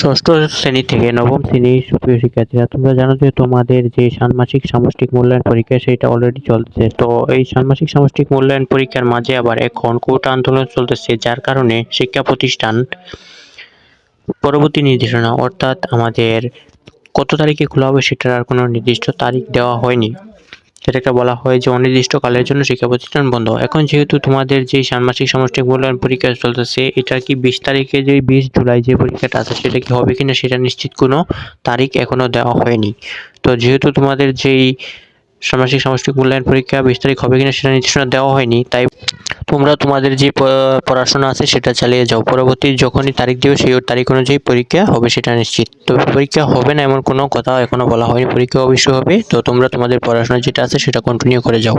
ষষ্ঠ শ্রেণি থেকে নবম শ্রেণির সুপ্রিয় শিক্ষার্থীরা, তোমরা জানো যে তোমাদের যে ষান্মাসিক সামষ্টিক মূল্যায়ন পরীক্ষা সেটা অলরেডি চলছে তো এই ষান্মাসিক সামষ্টিক মূল্যায়ন পরীক্ষার মাঝে আবার এখন কোটা আন্দোলন চলতেছে, যার কারণে শিক্ষা প্রতিষ্ঠান পরবর্তী নির্দেশনা, অর্থাৎ আমাদের কত তারিখে খোলা হবে সেটার আর কোনো নির্দিষ্ট তারিখ দেওয়া হয়নি। সেটাকে বলা হয় যে অনির্দিষ্টকালের জন্য শিক্ষা প্রতিষ্ঠান বন্ধ। এখন যেহেতু তোমাদের যে ষান্মাসিক সমষ্টিক মূল্যায়ন পরীক্ষা চলতেছে, এটা কি বিশ তারিখে যে বিশ জুলাই যে পরীক্ষাটা আছে, সেটা কি হবে কিনা সেটা নিশ্চিত কোনো তারিখ এখনও দেওয়া হয়নি। তো যেহেতু তোমাদের যেই ষান্মাসিক সমষ্টিক মূল্যায়ন পরীক্ষা বিশ তারিখ হবে কিনা সেটা নির্দেশনা দেওয়া হয়নি, তাই তোমরা তোমাদের যে পড়াশোনা আছে সেটা চালিয়ে যাও। পরবর্তী যখনই তারিখ দেবে সেই তারিখ অনুযায়ী পরীক্ষা হবে, সেটা নিশ্চিত। তো পরীক্ষা হবে না এমন কোনো কথা এখনও বলা হয়নি। পরীক্ষা অবশ্যই হবে। তো তোমরা তোমাদের পড়াশোনা যেটা আছে সেটা কন্টিনিউ করে যাও।